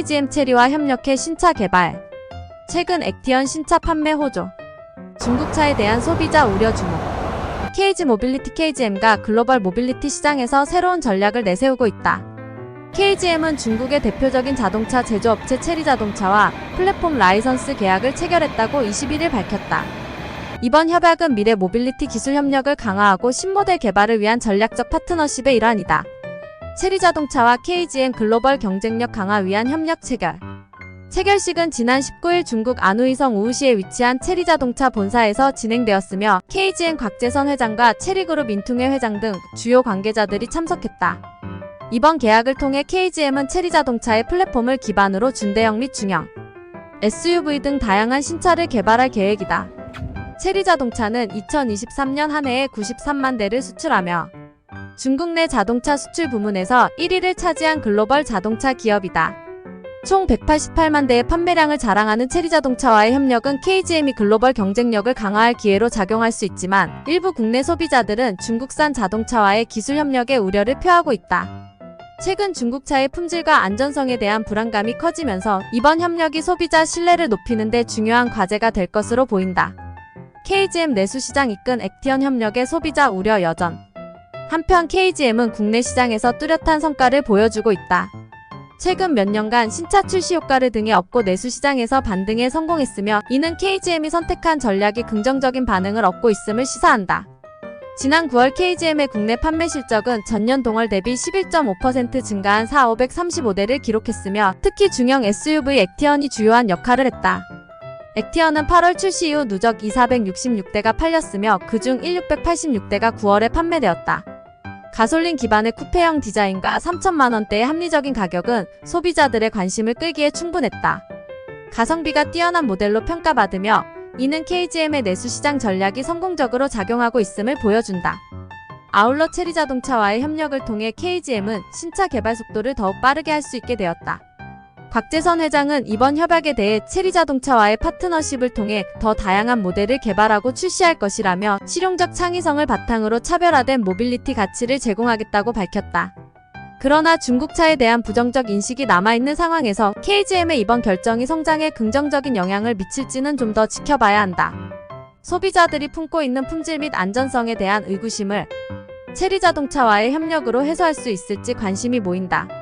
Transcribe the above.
KGM 체리와 협력해 신차 개발. 최근 액티언 신차 판매 호조. 중국차에 대한 소비자 우려 주목. KG 모빌리티 KGM과 글로벌 모빌리티 시장에서 새로운 전략을 내세우고 있다. KGM은 중국의 대표적인 자동차 제조업체 체리 자동차와 플랫폼 라이선스 계약을 체결했다고 21일 밝혔다. 이번 협약은 미래 모빌리티 기술 협력을 강화하고 신모델 개발을 위한 전략적 파트너십의 일환이다. 체리 자동차와 KGM 글로벌 경쟁력 강화 위한 협력 체결. 체결식은 지난 19일 중국 안우이성 우우시에 위치한 체리 자동차 본사에서 진행되었으며 KGM 곽재선 회장과 체리그룹 인퉁회 회장 등 주요 관계자들이 참석했다. 이번 계약을 통해 KGM은 체리 자동차의 플랫폼을 기반으로 준대형 및 중형, SUV 등 다양한 신차를 개발할 계획이다. 체리 자동차는 2023년 한 해에 93만 대를 수출하며 중국 내 자동차 수출 부문에서 1위를 차지한 글로벌 자동차 기업이다. 총 188만 대의 판매량을 자랑하는 체리 자동차와의 협력은 KGM이 글로벌 경쟁력을 강화할 기회로 작용할 수 있지만 일부 국내 소비자들은 중국산 자동차와의 기술 협력에 우려를 표하고 있다. 최근 중국차의 품질과 안전성에 대한 불안감이 커지면서 이번 협력이 소비자 신뢰를 높이는 데 중요한 과제가 될 것으로 보인다. KGM 내수시장 이끈 액티언 협력의 소비자 우려 여전. 한편 KGM은 국내 시장에서 뚜렷한 성과를 보여주고 있다. 최근 몇 년간 신차 출시 효과를 등에 업고 내수 시장에서 반등에 성공했으며 이는 KGM이 선택한 전략이 긍정적인 반응을 얻고 있음을 시사한다. 지난 9월 KGM의 국내 판매 실적은 전년 동월 대비 11.5% 증가한 4,535대를 기록했으며 특히 중형 SUV 액티언이 주요한 역할을 했다. 액티언은 8월 출시 이후 누적 2,466대가 팔렸으며 그중 1,686대가 9월에 판매되었다. 가솔린 기반의 쿠페형 디자인과 3천만 원대의 합리적인 가격은 소비자들의 관심을 끌기에 충분했다. 가성비가 뛰어난 모델로 평가받으며 이는 KGM의 내수 시장 전략이 성공적으로 작용하고 있음을 보여준다. 아울러 체리 자동차와의 협력을 통해 KGM은 신차 개발 속도를 더욱 빠르게 할 수 있게 되었다. 곽재선 회장은 이번 협약에 대해 체리 자동차와의 파트너십을 통해 더 다양한 모델을 개발하고 출시할 것이라며 실용적 창의성을 바탕으로 차별화된 모빌리티 가치를 제공하겠다고 밝혔다. 그러나 중국차에 대한 부정적 인식이 남아있는 상황에서 KGM의 이번 결정이 성장에 긍정적인 영향을 미칠지는 좀 더 지켜봐야 한다. 소비자들이 품고 있는 품질 및 안전성에 대한 의구심을 체리 자동차와의 협력으로 해소할 수 있을지 관심이 모인다.